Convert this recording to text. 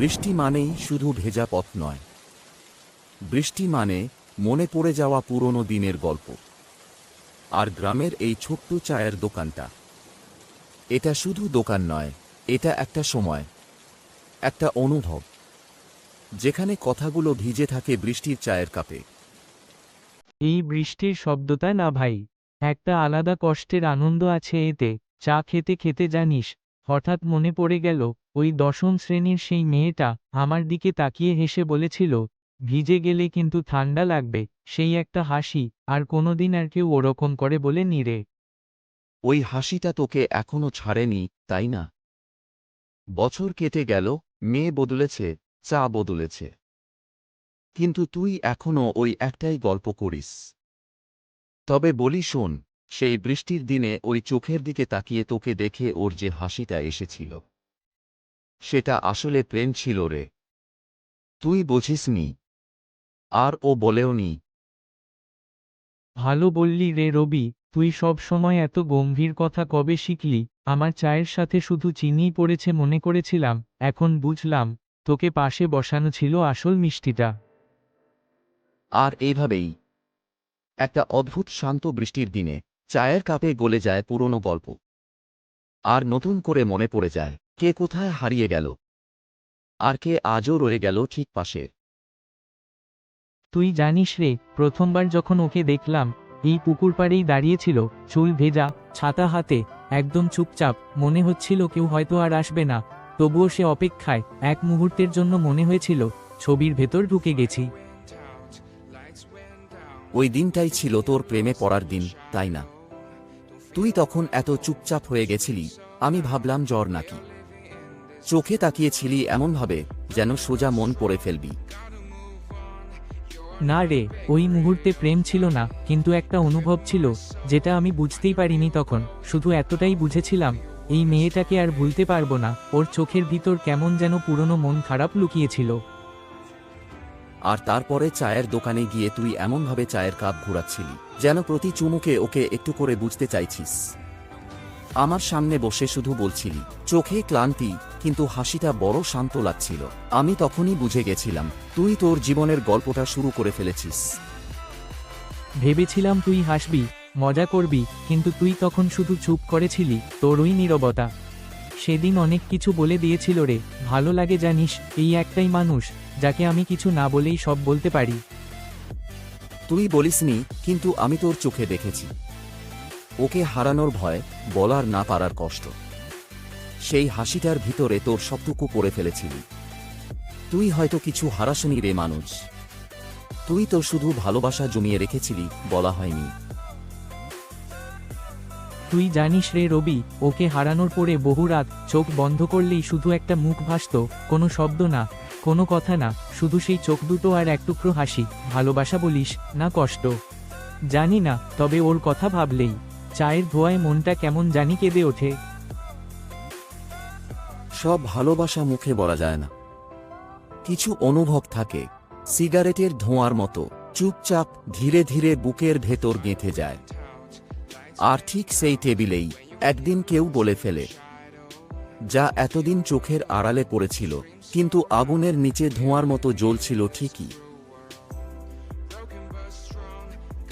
বৃষ্টি মানেই শুধু ভেজা পথ নয়। বৃষ্টি মানে মনে পড়ে যাওয়া পুরনো দিনের গল্প। আর গ্রামের এই ছোট্ট চায়ের দোকানটা। এটা শুধু দোকান নয়, এটা একটা সময়, একটা অনুভব, যেখানে কথাগুলো ভিজে থাকে বৃষ্টির চায়ের কাপে। এই বৃষ্টির শব্দটা না ভাই, একটা আলাদা কষ্টের আনন্দ আছে এতে, চা খেতে খেতে জানিস, হঠাৎ মনে পড়ে গেল ওই দশম শ্রেণির সেই মেয়েটা আমার দিকে তাকিয়ে হেসে বলেছিল, ভিজে গেলে কিন্তু ঠান্ডা লাগবে, সেই একটা হাসি, আর কোনোদিন আর কেউ ওরকম করে বলে নিরে ওই হাসিটা তোকে এখনও ছাড়েনি, তাই না? বছর কেটে গেল, মেয়ে বদলেছে, চা বদলেছে। কিন্তু তুই এখনও ওই একটাই গল্প করিস। তবে বলি শোন, সেই বৃষ্টির দিনে ওই চোখের দিকে তাকিয়ে তোকে দেখে ওর যে হাসিটা এসেছিল। সেটা আসলে প্রেম ছিল রে। তুই বুঝিসনি আর ও বলেওনি ভালো বললি রে রবি তুই সব সময় এত গম্ভীর কথা কবে শিখলি? আমার চায়ের সাথে শুধু চিনিই পড়েছে মনে করেছিলাম এখন বুঝলাম তোকে পাশে বসানো ছিল আসল মিষ্টিটা। আর এইভাবেই একটা অদ্ভুত শান্ত বৃষ্টির দিনে চায়ের কাপে গলে যায় পুরনো গল্প। আর নতুন করে মনে পড়ে যায়। কে কোথায় হারিয়ে গেল? আর কে আজও রয়ে গেল ঠিক পাশে? তুই জানিস রে প্রথমবার যখন ওকে দেখলাম এই পুকুর পাড়েই দাঁড়িয়েছিল চুল ভেজা ছাতা হাতে একদম চুপচাপ মনে হচ্ছিল কেউ হয়তো আর আসবে না। তবুও সে অপেক্ষায় এক মুহূর্তের জন্য মনে হয়েছিল ছবির ভেতর ঢুকে গেছি। ওই দিনটাই ছিল তোর প্রেমে পড়ার দিন তাই না? তুই তখন এত চুপচাপ হয়ে গেছিলি আমি ভাবলাম জ্বর নাকি। চোখে তাকিয়েছিলি এমনভাবে যেন সোজা মন পড়ে ফেলবি। না রে ওই মুহূর্তে প্রেম ছিল না কিন্তু একটা অনুভব ছিল যেটা আমি বুঝতেই পারিনি তখন শুধু এতটাই বুঝেছিলাম এই মেয়েটাকে আর ভুলতে পারব না ওর চোখের ভিতর কেমন যেন পুরনো মন খারাপ লুকিয়েছিল। আর তারপরে চায়ের দোকানে গিয়ে তুই এমনভাবে চায়ের কাপ ঘোরাচ্ছিলি যেন প্রতি চুমুকে ওকে একটু করে বুঝতে চাইছিস। আমার সামনে বসে শুধু বলছিলি চোখে ক্লান্তি কিন্তু হাসিটা বড় শান্ত লাগছিল। আমি তখনই বুঝে গেছিলাম তুই তোর জীবনের গল্পটা শুরু করে ফেলেছিস। ভেবেছিলাম তুই হাসবি মজা করবি কিন্তু তুই তখন শুধু চুপ করেছিলি তোর ওই নীরবতা। সেদিন অনেক কিছু বলে দিয়েছিল রে ভালো লাগে জানিস এই একটাই মানুষ যাকে আমি কিছু না বলেই সব বলতে পারি। তুই বলিসনি কিন্তু আমি তোর চোখে দেখেছি। ওকে হারানোর ভয় বলার না পারার কষ্ট। সেই হাসিটার ভিতরে তোর সবটুকু করে ফেলেছিলি। তুই হয়তো কিছু হারাসনি রে মানুষ। তুই তো শুধু ভালোবাসা জমিয়ে রেখেছিলি বলা হয়নি। তুই জানিস রে রবি, ওকে হারানোর পরে বহু রাত চোখ বন্ধ করলেই শুধু একটা মুখ ভাসত, কোনো শব্দ না, কোনো কথা না, শুধু সেই চোখ দুটো আর এক টুকরো হাসি, ভালোবাসা বলিস, না কষ্ট। জানি না, তবে ওর কথা ভাবলেই, চায়ের ধোয়ায় মনটা কেমন জানি কেঁদে ওঠে। সব ভালোবাসা মুখে বলা যায় না। কিছু অনুভব থাকে, সিগারেটের ধোঁয়ার মতো, চুপচাপ, ধীরে ধীরে বুকের ভেতর গেঁথে যায়। আর ঠিক সেই টেবিলেই একদিন কেউ বলে ফেলে, যা এতদিন চোখের আড়ালে পড়েছিল, কিন্তু আগুনের নিচে ধোঁয়ার মতো জ্বলছিল ঠিকই।